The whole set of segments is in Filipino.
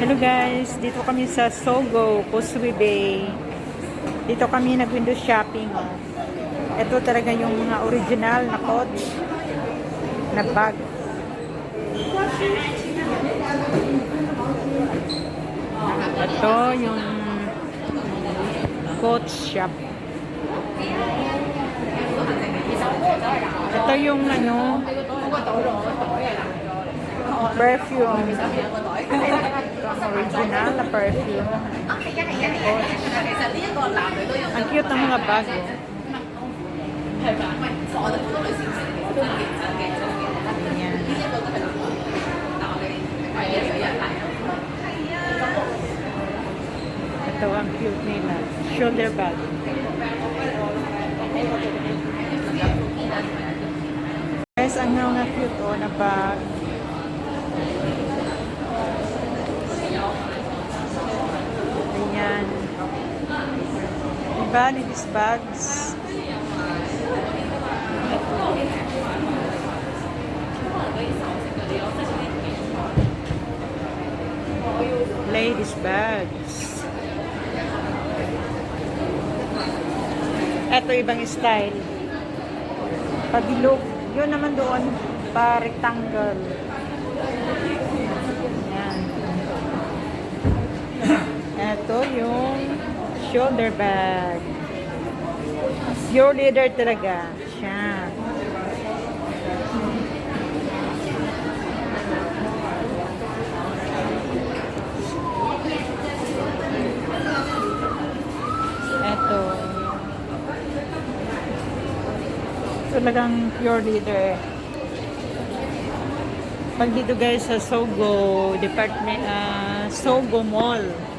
Hello guys, dito kami sa Sogo, Causeway Bay. Dito kami nag-window shopping. Oh. Ito talaga yung mga original na coach na bag. Ito yung coach shop. Ito yung ano, perfume. Original na perfume. Ang cute ng mga bag. oh. Ito ang cute nila. Shoulder bag. Guys, ang mga cute oh, na bag. Ayan. Diba, ladies bags? Ladies bags. Ito ibang style. Pabilog. Yun naman doon, pa rectangle. Ayan. Ito yung shoulder bag. Pure leather talaga. Siya. Ito. Talagang pure leather. Pag dito guys sa Sogo department, ah, Sogo Mall.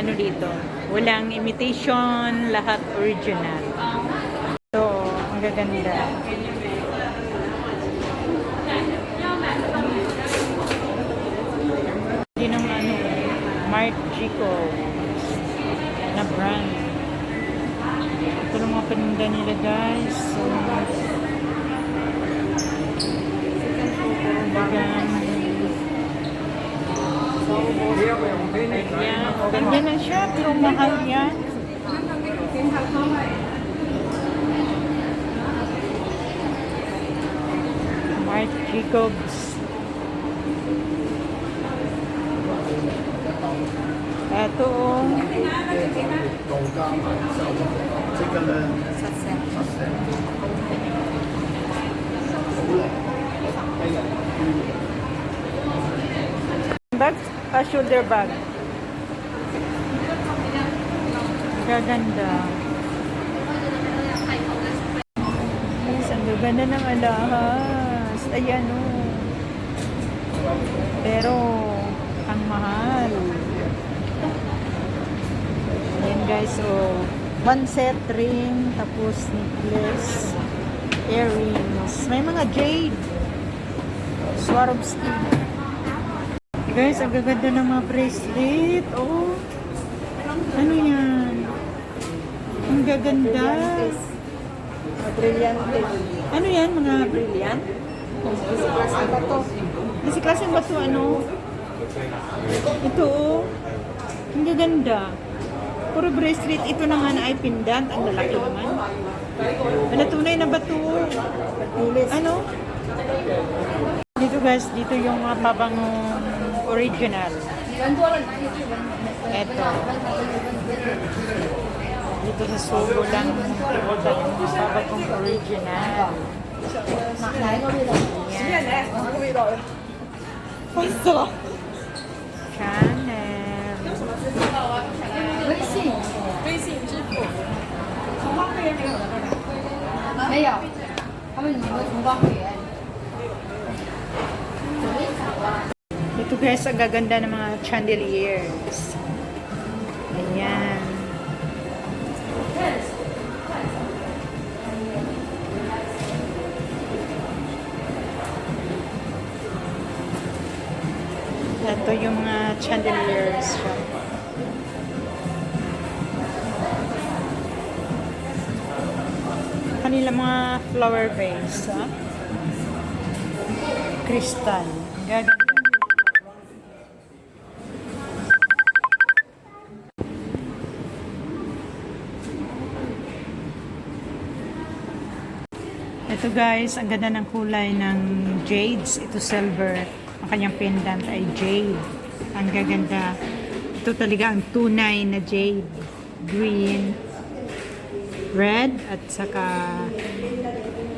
Ano dito, walang imitation, lahat original. So, ang gaganda. Hindi ng ano, Marc Chico na brand. Ito lang mga paninda nila guys. So, Ayan. Ganda na siya, pero mahal yan. Marc Jacobs. Ito oh. 老 a shoulder bag. Gaganda. Yes, ang gaganda ng alahas. Ayan o. Pero, ang mahal. Ayan guys, so, one set ring, tapos necklace, earrings. May mga jade. Swarovski. Guys, ang gaganda ng mga bracelet. Oh. Ano yan? Ang gaganda. Brillante. Ano yan? Mga brilliant? Kasi ba to? Kasi klase ba ito ano? Ito oh. Ang gaganda. Puro bracelet. Ito na nga na ay pendant. Ang lalaki naman. Wala tunay na ba ito? Ano? Dito guys, dito yung mga pabangong original. Eto. Dito sa Sogo lang yung pabagong original. Yan. Chanel. 微信，微信支付。同花会员没有的那个？没有，他们你们同花会员。 Ito guys, ang gaganda ng mga chandeliers. Ayan. Ito yung mga chandeliers siya. Kanila mga flower vase, ha? Crystal. Gaganda. Guys, ang ganda ng kulay ng jades. Ito silver. Ang kanyang pendant ay jade. Ang gaganda. Ito talaga ang tunay na jade. Green, red, at saka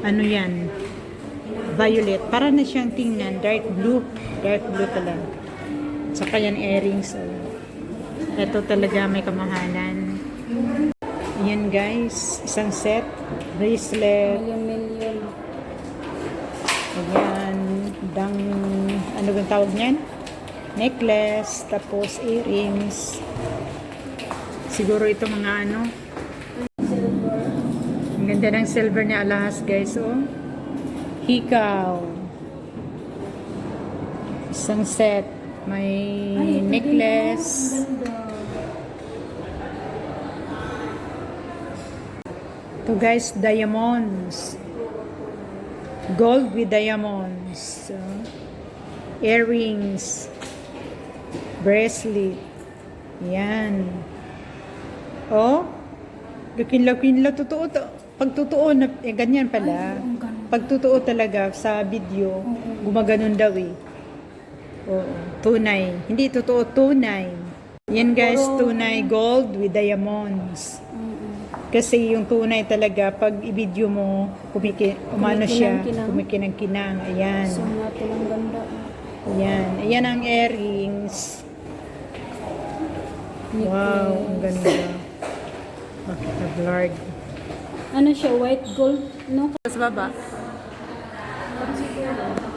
ano yan, violet. Para na siyang tingnan, dark blue. Dark blue talaga. Saka yan earrings. Oh. Ito talaga may kamahalan. Yan guys, isang set, bracelet, Million-million. Ayan, dang, ano bang tawag niyan? Necklace, tapos earrings. Siguro ito mga ano. Ang ganda ng silver ni Alahas guys, oh. Hikaw. Isang set. May necklace. To guys, diamonds. Gold with diamonds. So, earrings. Bracelet. Yan. Oh. Lukin-lukin la totoo to. Pag totoo na eh, ganyan pala. Pag totoo talaga sa video, gumaganon daw eh. Oo. Tunay. Hindi totoo, tunay. Yan guys, tunay gold with diamonds. Kasi yung tunay talaga, pag i-video mo, kumiki, umano siya, Kumikinang-kinang. Ayan. So, natin ang ganda. Ayan. Ayan ang earrings. Wow, ang ganda. Bakit na-blurred? Ano siya, white gold, no? Sa baba. Siguro.